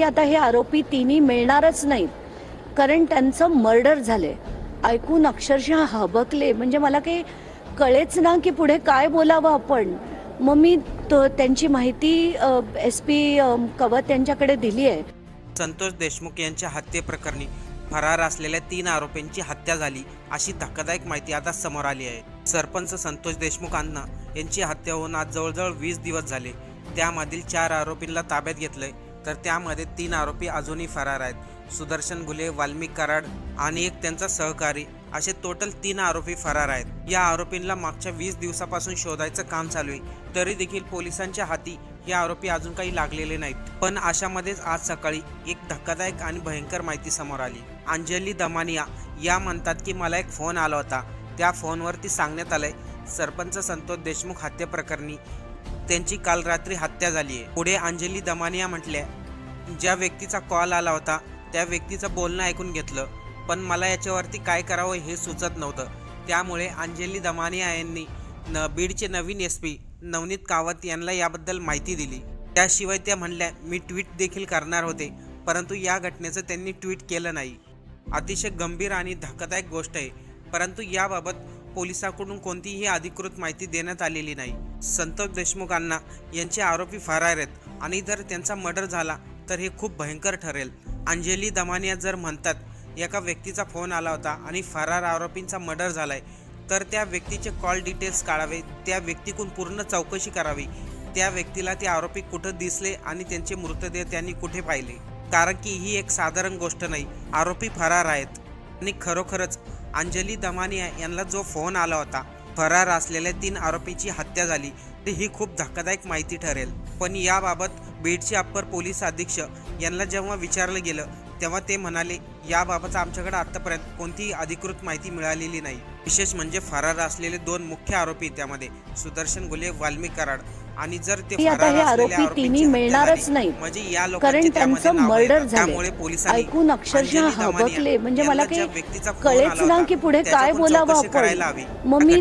आता हे आरोपी तिन्ही मिळणारच नाहीत. कारण त्यांचं मर्डर झालंय. ऐकून अक्षरशः हबकले. म्हणजे मला काही कळेच ना की पुढे काय बोलावं आपण. मग मी तो त्यांची माहिती एस पी कवत यांच्याकडे दिली आहे. संतोष देशमुख यांच्या हत्येप्रकरणी फरार असलेल्या तीन आरोपींची हत्या झाली अशी धक्कादायक माहिती आता समोर आली आहे. सरपंच संतोष देशमुख अण्णा यांची हत्या होऊन आज जवळजवळ वीस दिवस झाले. त्यामधील चार आरोपींना ताब्यात घेतलंय. तर त्यामध्ये तीन आरोपी अजूनही फरार आहेत. सुदर्शन गुले वाल्मिक कराड आणि एक त्यांचा सहकारी असे टोटल तीन आरोपी फरार आहेत. या आरोपींना मागच्या वीस दिवसापासून शोधायचं काम चालू आहे. तरी देखील पोलिसांच्या हाती हे आरोपी अजून काही लागलेले नाहीत. पण अशामध्येच आज सकाळी एक धक्कादायक आणि भयंकर माहिती समोर आली. अंजली दमानिया या म्हणतात की मला एक फोन आला होता. त्या फोनवरती सांगण्यात आलंय सरपंच संतोष देशमुख हत्येप्रकरणी त्यांची काल रात्री हत्या झाली आहे. पुढे अंजली दमानिया म्हटल्या ज्या व्यक्तीचा कॉल आला होता त्या व्यक्तीचं बोलणं ऐकून घेतलं. पण मला याच्यावरती काय करावं हे सुचत नव्हतं. त्यामुळे अंजली दमानिया यांनी न बीडचे नवीन एस पी नवनीत कावत यांना याबद्दल माहिती दिली. त्याशिवाय त्या म्हणल्या मी ट्विट देखील करणार होते परंतु या घटनेचं त्यांनी ट्विट केलं नाही. अतिशय गंभीर आणि धक्कादायक गोष्ट आहे. परंतु याबाबत पोलिसांकडून कोणतीही अधिकृत माहिती देण्यात आलेली नाही. संतोष देशमुखांना यांचे आरोपी फरार आहेत आणि जर त्यांचा मर्डर झाला तर हे खूप भयंकर ठरेल. अंजली दमानिया जर म्हणतात एका व्यक्तीचा फोन आला होता आणि फरार आरोपींचा मर्डर झालाय तर त्या व्यक्तीचे कॉल डिटेल्स काढावे त्या व्यक्तीकडून पूर्ण चौकशी करावी. त्या व्यक्तीला ते आरोपी कुठं दिसले आणि त्यांचे मृतदेह त्यांनी कुठे पाहिले? कारण की ही एक साधारण गोष्ट नाही आरोपी फरार आहेत. आणि खरोखरच अंजली दमानिया यांना जो फोन आला होता फरार असलेल्या तीन आरोपीची हत्या झाली तर ही खूप धक्कादायक माहिती ठरेल. पण याबाबत बीडचे अप्पर पोलीस अधीक्षक यांना जेव्हा विचारलं गेलं तेव्हा ते म्हणाले याबाबत आमच्याकडे आतापर्यंत कोणतीही अधिकृत माहिती मिळालेली नाही. विशेष म्हणजे फरार असलेले दोन मुख्य आरोपी त्यामध्ये सुदर्शन गुले वाल्मिक कराड. आणि जर ते फरार आरोपी मिळणारच नाहीत. म्हणजे या लोकांचे त्यामध्ये मर्डर. त्यामुळे पोलिसांनी ऐकून अक्षरशः हबकले. म्हणजे मला काही व्यक्तीचा कळेच ना की पुढे काय बोलावं चौकशी करायला हवी. आपण मग मी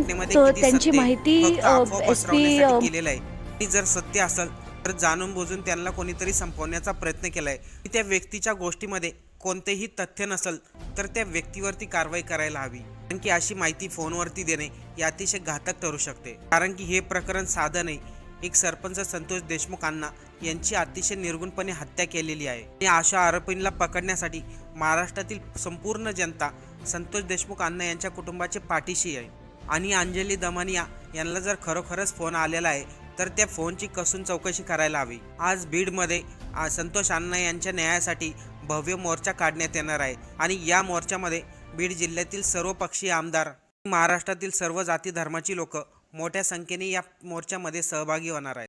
त्यांची माहिती फक्त अफवा एस पी पसरवण्यासाठी केलेलं आहे. जर सत्य असेल तर जाणून बुजून त्यांना कोणीतरी संपवण्याचा प्रयत्न केलाय. की त्या व्यक्तीच्या गोष्टीमध्ये कोणतेही तथ्य नसेल तर त्या व्यक्तीवरती कारवाई करायला हवी. कारण की अशी माहिती फोनवरती देणे हे अतिशय घातक ठरू शकते. कारण की हे प्रकरण साधं नाही. एक सरपंच संतोष देशमुख अण्णा यांची अतिशय निर्गुणपणे हत्या केलेली आहे. आणि अशा आरोपींना पकडण्यासाठी महाराष्ट्रातील संपूर्ण जनता संतोष देशमुख अण्णा यांच्या कुटुंबाचे पाठीशी आहे. आणि अंजली दमानिया यांना जर खरोखरच फोन आलेला आहे तर त्या फोनची कसून चौकशी करायला हवी. आज बीडमध्ये संतोष अण्णा यांच्या न्यायासाठी भव्य मोर्चा काढण्यात येणार आहे आणि या मोर्चामध्ये बीड जिल्ह्यातील सर्व पक्षीय आमदार महाराष्ट्रातील सर्व जाती धर्माची लोक मोठ्या संख्येने या मोर्चामध्ये सहभागी होणार आहेत.